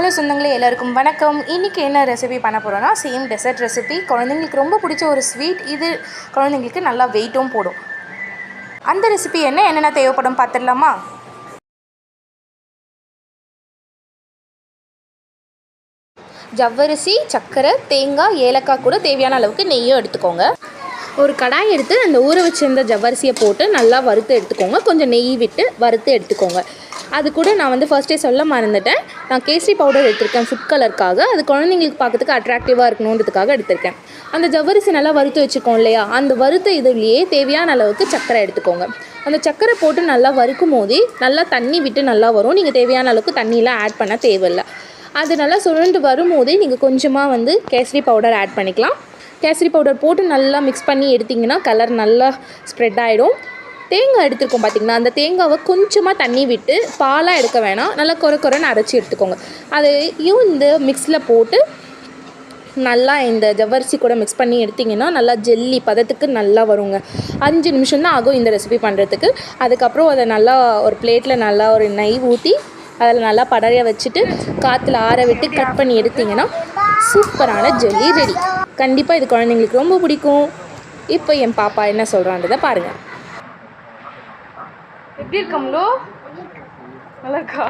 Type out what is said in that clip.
Hello சொந்தங்களே எல்லாருக்கும் வணக்கம். இன்றைக்கி என்ன ரெசிபி பண்ண போகிறோன்னா சேம் டெசர்ட் ரெசிபி குழந்தைங்களுக்கு ரொம்ப பிடிச்ச ஒரு ஸ்வீட் இது குழந்தைங்களுக்கு நல்லா வெயிட்டும் போடும். அந்த ரெசிபி என்ன என்னென்ன தேவைப்படும் பார்த்துடலாமா? ஜவ்வரிசி சர்க்கரை தேங்காய் ஏலக்காய் கூட தேவையான அளவுக்கு நெய்யும் எடுத்துக்கோங்க. ஒரு கடாய் எடுத்து அந்த ஊற வச்சிருந்த ஜவ்வரிசியை போட்டு நல்லா வறுத்து எடுத்துக்கோங்க. கொஞ்சம் நெய் விட்டு வறுத்து எடுத்துக்கோங்க. அது கூட நான் வந்து ஃபர்ஸ்டே சொல்ல மறந்துட்டேன். நான் கேசரி பவுடர் எடுத்திருக்கேன் ஃபுட் கலருக்காக அது குழந்தைங்களுக்கு பார்க்கறதுக்கு அட்ராக்டிவாக இருக்கணுன்றதுக்காக எடுத்திருக்கேன். அந்த ஜவ்வரிசி நல்லா வறுத்து வச்சுக்கோம் இல்லையா? அந்த வறுத்த இதுலேயே தேவையான அளவுக்கு சர்க்கரை எடுத்துக்கோங்க. அந்த சர்க்கரை போட்டு நல்லா வறுக்கும் போதே நல்லா தண்ணி விட்டு நல்லா வரும். நீங்கள் தேவையான அளவுக்கு தண்ணியெலாம் ஆட் பண்ண தேவையில்லை. அது நல்லா சுருண்டு வரும்போதே நீங்கள் கொஞ்சமாக வந்து கேசரி பவுடர் ஆட் பண்ணிக்கலாம். கேசரி பவுடர் போட்டு நல்லா மிக்ஸ் பண்ணி எடுத்திங்கன்னா கலர் நல்லா ஸ்ப்ரெட் ஆகிடும் தேங்காய் எடுத்துருக்கோம் பார்த்திங்கன்னா அந்த தேங்காவை கொஞ்சமாக தண்ணி விட்டு பாலாக எடுக்க வேணாம். நல்லா கொர கொரன்னு அரைச்சி எடுத்துக்கோங்க. அதையும் இந்த மிக்ஸில் போட்டு நல்லா இந்த ஜவ்வரிசி கூட மிக்ஸ் பண்ணி எடுத்திங்கன்னா நல்லா ஜெல்லி பதத்துக்கு நல்லா வருங்க. அஞ்சு நிமிஷம் தான் ஆகும் இந்த ரெசிபி பண்ணுறதுக்கு அதுக்கப்புறம் அதை நல்லா ஒரு பிளேட்டில் நல்லா ஒரு நெய் ஊற்றி அதில் நல்லா படரைய வச்சுட்டு காற்றுல ஆற விட்டு கட் பண்ணி எடுத்திங்கன்னா சூப்பரான ஜெல்லி ரெடி கண்டிப்பாக இது குழந்தைங்களுக்கு ரொம்ப பிடிக்கும். இப்போ என் பாப்பா என்ன சொல்கிறான்றதை பாருங்கள் எப்படி இருக்கம்லோ நல்லா இருக்கா?